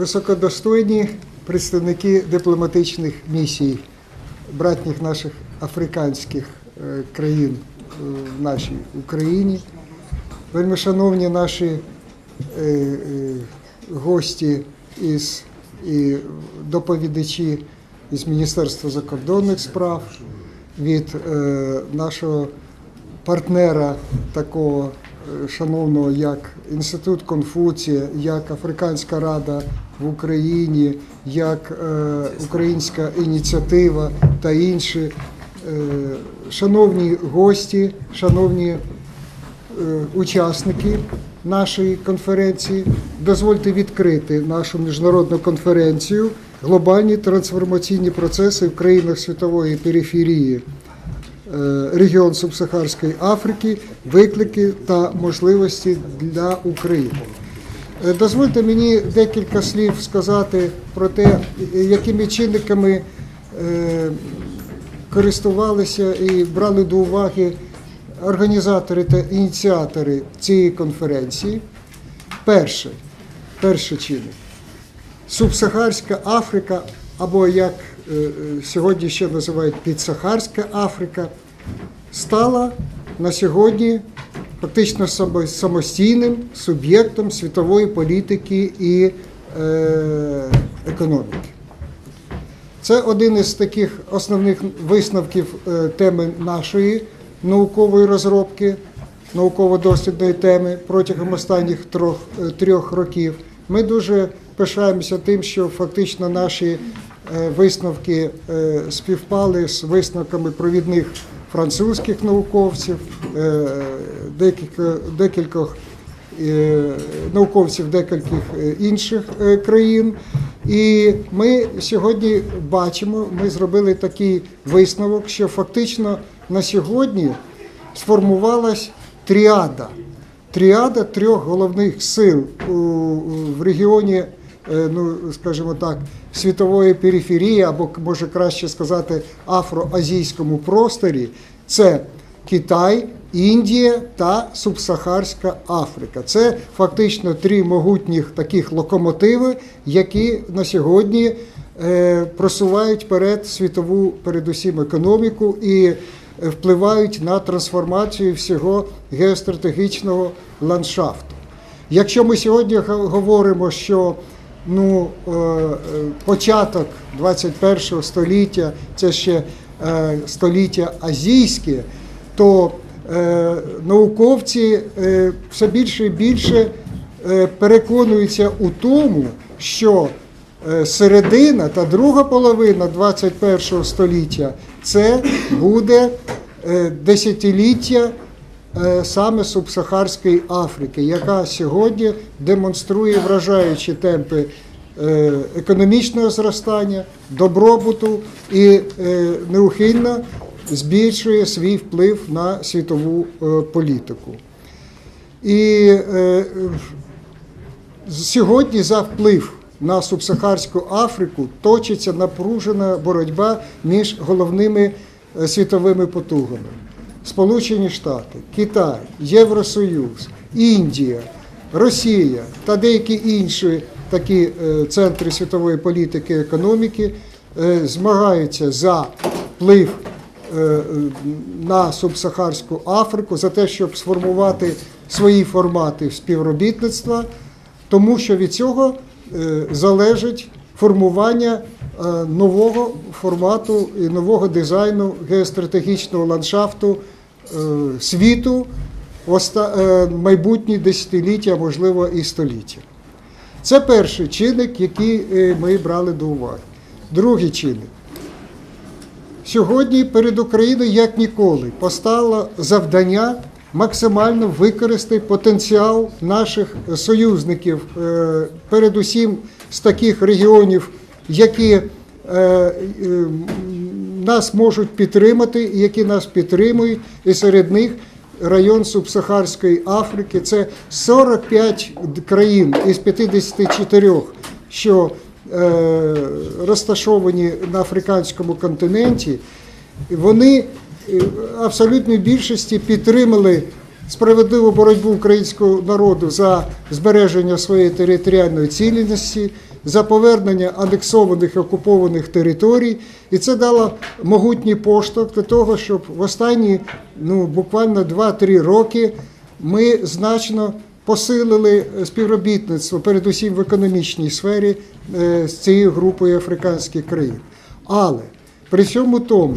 високодостойні представники дипломатичних місій братніх наших африканських е, країн е, в нашій Україні, вельми шановні наші е, гості із і доповідачі із Міністерства закордонних справ, від нашого партнера такого шановного, як Інститут Конфуція, як Африканська Рада в Україні, як е, Українська ініціатива та інші. Е, Шановні гості, шановні е, учасники нашої конференції, дозвольте відкрити нашу міжнародну конференцію Глобальні трансформаційні процеси в країнах світової периферії регіон Субсахарської Африки, виклики та можливості для України. Е, Дозвольте мені декілька слів сказати про те, якими чинниками е, користувалися і брали до уваги організатори та ініціатори цієї конференції. Перше, перший чинник. Субсахарська Африка, або як е, е, сьогодні ще називають Підсахарська Африка, стала на сьогодні фактично самостійним суб'єктом світової політики і е, економіки. Це один із таких основних висновків е, теми нашої наукової розробки, науково-дослідної теми протягом останніх трьох, е, років. Ми дуже пишаємося тим, що фактично наші е, висновки е, співпали з висновками провідних французьких науковців, е, декількох е, науковців декількох е, інших е, країн. І ми сьогодні бачимо, ми зробили такий висновок, що фактично на сьогодні сформувалась тріада. Тріада трьох головних сил в регіоні, е, ну скажімо так, світової периферії, або може краще сказати, афроазійському просторі. Це Китай, Індія та Субсахарська Африка. Це фактично три могутніх таких локомотиви, які на сьогодні е, просувають перед світову, передусім економіку і е, впливають на трансформацію всього геостратегічного ландшафту. Якщо ми сьогодні говоримо, що ну, е, е, початок 21 століття це ще е, століття азійське, то науковці все більше і більше переконуються у тому, що середина та друга половина 21 століття це буде десятиліття саме Субсахарської Африки, яка сьогодні демонструє вражаючі темпи е, економічного зростання, добробуту і е, неухильно збільшує свій вплив на світову е, політику. І е, Сьогодні за вплив на субсахарську Африку точиться напружена боротьба між головними е, світовими потугами: Сполучені Штати, Китай, Євросоюз, Індія, Росія та деякі інші такі е, центри світової політики і економіки е, змагаються за вплив е, на субсахарську Африку, за те, щоб сформувати свої формати співробітництва. Тому що від цього залежить формування нового формату і нового дизайну геостратегічного ландшафту е, світу е, майбутні десятиліття, можливо і століття. Це перший чинник, який е, ми брали до уваги. Другий чинник. Сьогодні перед Україною як ніколи постало завдання максимально використати потенціал наших союзників, е, передусім з таких регіонів, які е, е, нас можуть підтримати, які нас підтримують, і серед них район Субсахарської Африки. Це 45 країн із 54, що е, розташовані на африканському континенті, вони е, абсолютній більшості підтримали справедливу боротьбу українського народу за збереження своєї територіальної цілісності, за повернення анексованих окупованих територій, і це дало могутній поштовх для того, щоб в останні ну, буквально 2-3 роки ми значно посилили співробітництво, передусім в економічній сфері е, з цією групою африканських країн. Але при всьому тому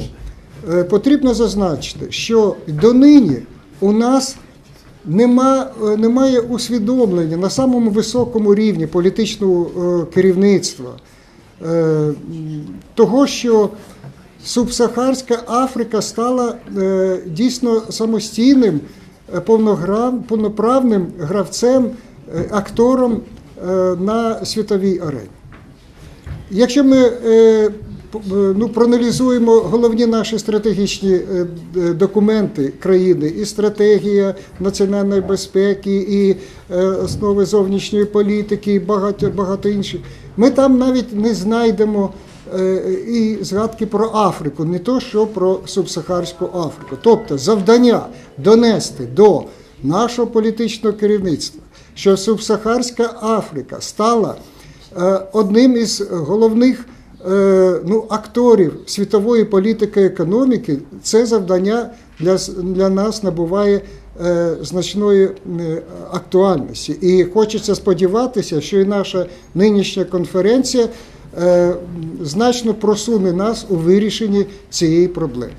е, потрібно зазначити, що донині у нас нема, е, немає усвідомлення на самому високому рівні політичного е, керівництва е, того, що Субсахарська Африка стала дійсно самостійним, повноправним гравцем, актором на світовій арені. Якщо ми ну, проаналізуємо головні наші стратегічні е, документи країни, і стратегія національної безпеки, і е, основи зовнішньої політики, і багато, багато інших, ми там навіть не знайдемо е, і згадки про Африку, не то що про субсахарську Африку. Тобто завдання донести до нашого політичного керівництва, що субсахарська Африка стала е, одним із головних е, ну, акторів світової політики економіки, це завдання для, для нас набуває е, значної е, актуальності. І хочеться сподіватися, що і наша нинішня конференція е, значно просуне нас у вирішенні цієї проблеми.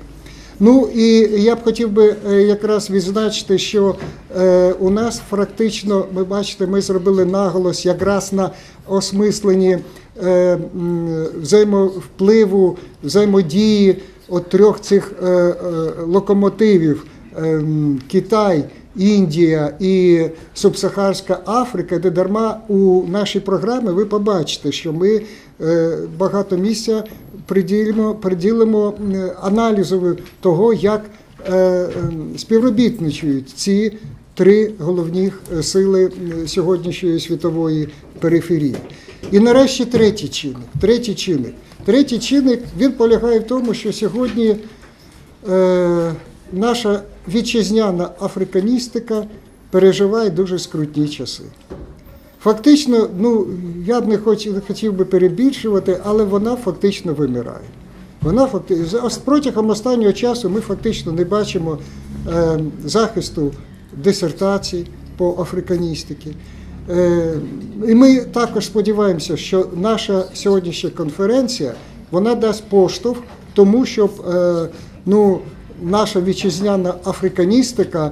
Ну і я б хотів би е, якраз відзначити, що е, у нас практично, ви бачите, ми зробили наголос якраз на осмисленні е, взаємовпливу, взаємодії от трьох цих е, е, локомотивів е, Китай. Індія і Субсахарська Африка, де дарма у нашій програмі ви побачите, що ми е, багато місця приділимо, приділимо е, аналізу того, як е, е, співробітничають ці три головні е, сили е, сьогоднішньої світової периферії. І нарешті третій чинник. Третій чинник. Третій чинник він полягає в тому, що сьогодні е, наша вітчизняна африканістика переживає дуже скрутні часи. Фактично, ну я б не хоч- хотів би перебільшувати, але вона фактично вимирає. Вона фактично протягом останнього часу ми фактично не бачимо е, захисту дисертацій по африканістиці. Е, і ми також сподіваємося, що наша сьогоднішня конференція вона дасть поштовх тому, щоб е, ну, наша вітчизняна африканістика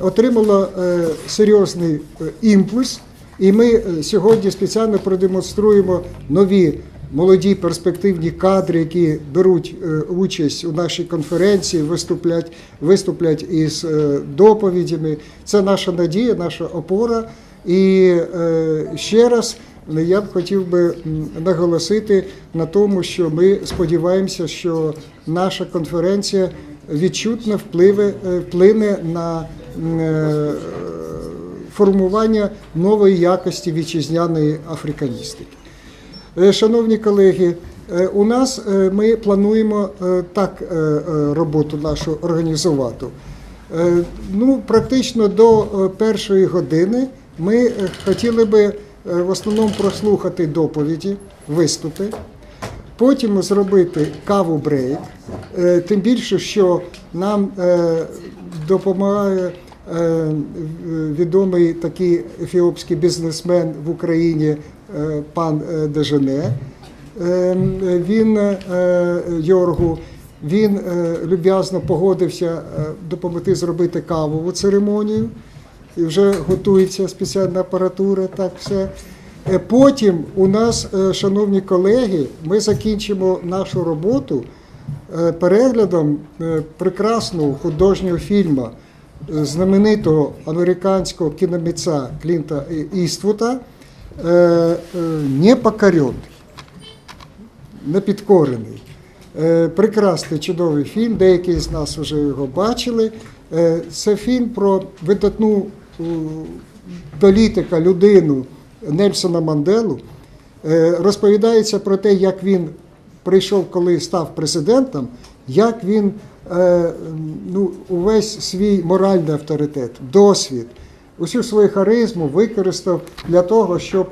отримала е, серйозний імпульс. І ми сьогодні спеціально продемонструємо нові молоді перспективні кадри, які беруть участь у нашій конференції, виступлять, виступлять із доповідями. Це наша надія, наша опора. І е, ще раз я б хотів би наголосити на тому, що ми сподіваємося, що наша конференція відчутно впливе, е, вплине на е, формування нової якості вітчизняної африканістики. Е, Шановні колеги, е, у нас е, ми плануємо е, так е, е, роботу нашу організувати. Е, Ну, практично до е, першої години ми е, хотіли би е, в основному прослухати доповіді, виступи. Потім зробити каву брейк, Е, тим більше, що нам допомагає відомий такий ефіопський бізнесмен в Україні пан Дежене. Він Йоргу. Він люб'язно погодився допомогти зробити кавову церемонію. І вже готується спеціальна апаратура, так все. Е, Потім у нас, е, шановні колеги, ми закінчимо нашу роботу е, переглядом прекрасного художнього фільму знаменитого американського кіноміця Клінта Іствута «Непокоренний» непідкорений. Прекрасний чудовий фільм, деякі з нас вже його бачили. Це фільм про видатну політика, людину Нельсона Манделу. Е, Розповідається про те, як він прийшов, коли став президентом, як він е, ну, увесь свій моральний авторитет, досвід, усю свою харизму використав для того, щоб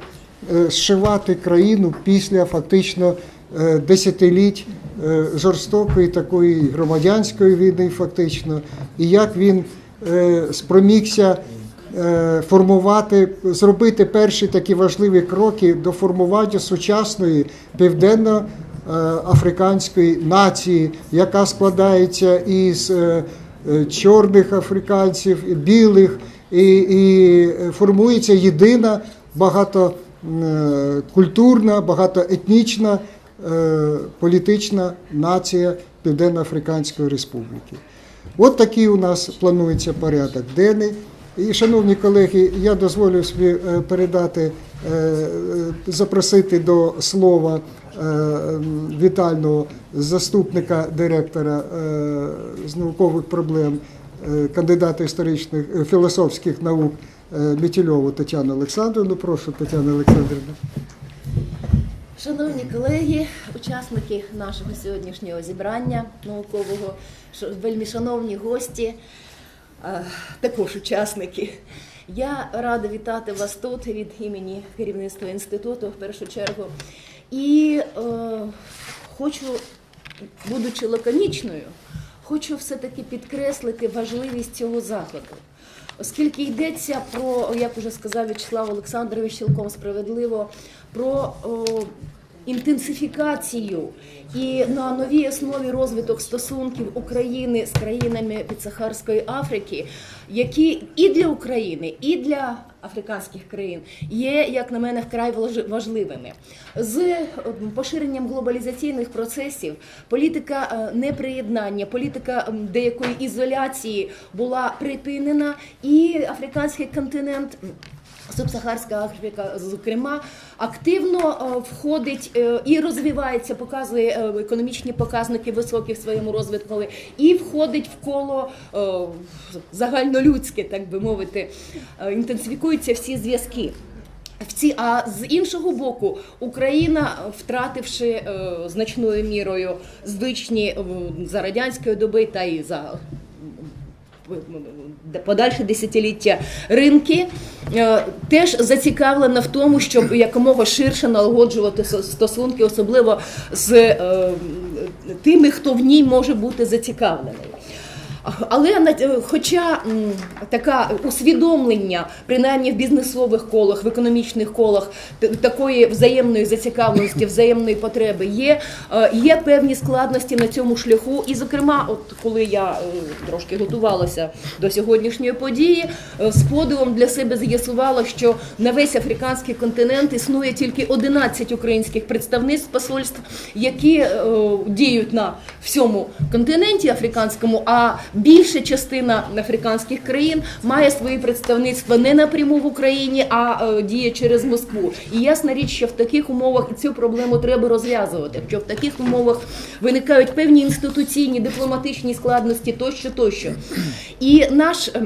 е, зшивати країну після фактично е, десятиліть е, жорстокої такої громадянської війни, фактично, і як він е, спромігся е, формувати, зробити перші такі важливі кроки до формування сучасної південно е, африканської нації, яка складається із е, е, чорних африканців, білих, і, і формується єдина багатокультурна, багатоетнічна е, політична нація Південно-Африканської Республіки. От такий у нас планується порядок денний. І, шановні колеги, я дозволю собі е, передати, е, е, запросити до слова вітального заступника директора з наукових проблем, кандидата історичних філософських наук Мітільову Тетяну Олександрівну. Прошу, Тетяна Олександрівна. Шановні колеги, учасники нашого сьогоднішнього зібрання наукового, вельми шановні гості, також учасники. Я рада вітати вас тут від імені керівництва інституту в першу чергу. І е, хочу, будучи лаконічною, хочу все-таки підкреслити важливість цього заходу. Оскільки йдеться про, як вже сказав В'ячеслав Олександрович, цілком справедливо, про о, інтенсифікацію і на новій основі розвиток стосунків України з країнами Підсахарської Африки, які і для України, і для африканських країн є, як на мене, вкрай важливими. З е, поширенням глобалізаційних процесів політика е, неприєднання, політика деякої ізоляції була припинена, і африканський континент. Субсахарська Африка, зокрема, активно е, входить е, і розвивається, показує е, економічні показники високі в своєму розвитку, і входить в коло загальнолюдське, так би мовити, інтенсифікуються всі зв'язки. А з іншого боку, Україна, втративши значною мірою звичні за радянської доби та і за подальше десятиліття ринки теж зацікавлена в тому, щоб якомога ширше налагоджувати стосунки, особливо з е, тими, хто в ній може бути зацікавлений. Але хоча м, таке усвідомлення, принаймні в бізнесових колах, в економічних колах, такої взаємної зацікавленості, взаємної потреби є, е, є певні складності на цьому шляху. І, зокрема, от коли я е, трошки готувалася до сьогоднішньої події, е, з подивом для себе з'ясувала, що на весь африканський континент існує тільки 11 українських представництв посольств, які діють на всьому континенті африканському, а більша частина африканських країн має свої представництва не напряму в Україні, а е, діє через Москву. І ясна річ, що в таких умовах і цю проблему треба розв'язувати. Що в таких умовах виникають певні інституційні дипломатичні складності тощо, тощо. І наш. е,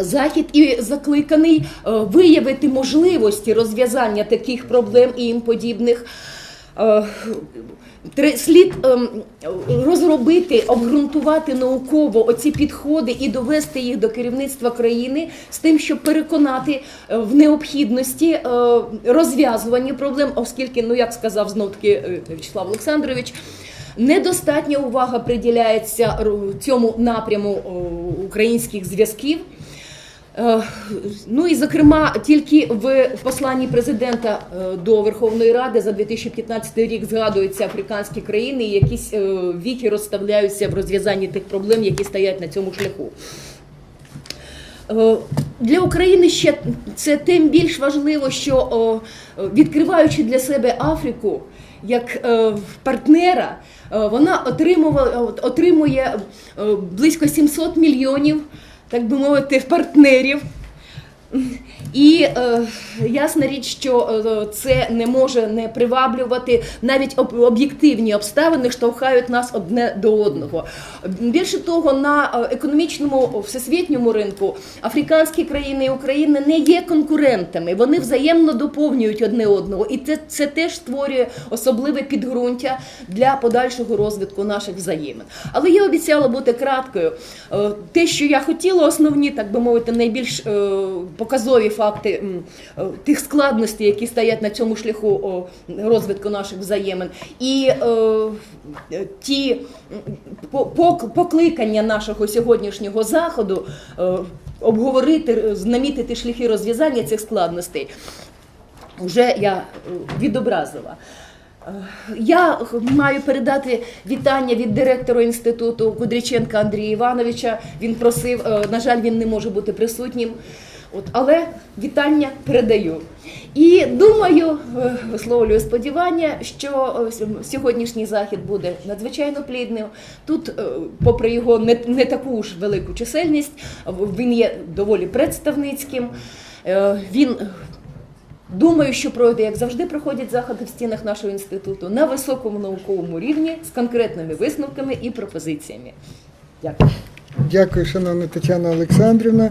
Захід і закликаний е, виявити можливості розв'язання таких проблем і їм подібних. Е, Слід ем, розробити, обґрунтувати науково оці підходи і довести їх до керівництва країни з тим, щоб переконати е, в необхідності е, розв'язування проблем, оскільки, ну як сказав знов таки Вячеслав Олександрович. Недостатня увага приділяється цьому напряму українських зв'язків. Е, Ну і зокрема, тільки в посланні президента е, до Верховної Ради за 2015 рік згадуються африканські країни, і якісь е, віки розставляються в розв'язанні тих проблем, які стоять на цьому шляху. Для України ще це тим більш важливо, що відкриваючи для себе Африку як партнера, вона отримує близько 700 мільйонів, так би мовити, партнерів. І е, ясна річ, що е, це не може не приваблювати навіть об'єктивні обставини штовхають нас одне до одного. Більше того, на е, економічному всесвітньому ринку африканські країни і Україна не є конкурентами, вони взаємно доповнюють одне одного, і це, це теж створює особливе підґрунтя для подальшого розвитку наших взаємин. Але я обіцяла бути краткою. Е, Те, що я хотіла, основні, так би мовити, найбільш показові факти. Факти е, тих складностей, які стоять на цьому шляху розвитку наших взаємин, і е, е, ті покликання нашого сьогоднішнього заходу обговорити, намітити шляхи розв'язання цих складностей. Вже я відобразила. Я маю передати вітання від директора інституту Кудріченка Андрія Івановича. Він просив, на жаль, він не може бути присутнім. От, але вітання передаю. І думаю, е, висловлюю сподівання, що е, сьогоднішній захід буде надзвичайно плідним. Тут, е, попри його не, не таку ж велику чисельність, він є доволі представницьким. Він Думаю, що пройде, як завжди, проходять заходи в стінах нашого інституту на високому науковому рівні з конкретними висновками і пропозиціями. Дякую. Дякую, шановна Тетяна Олександрівна.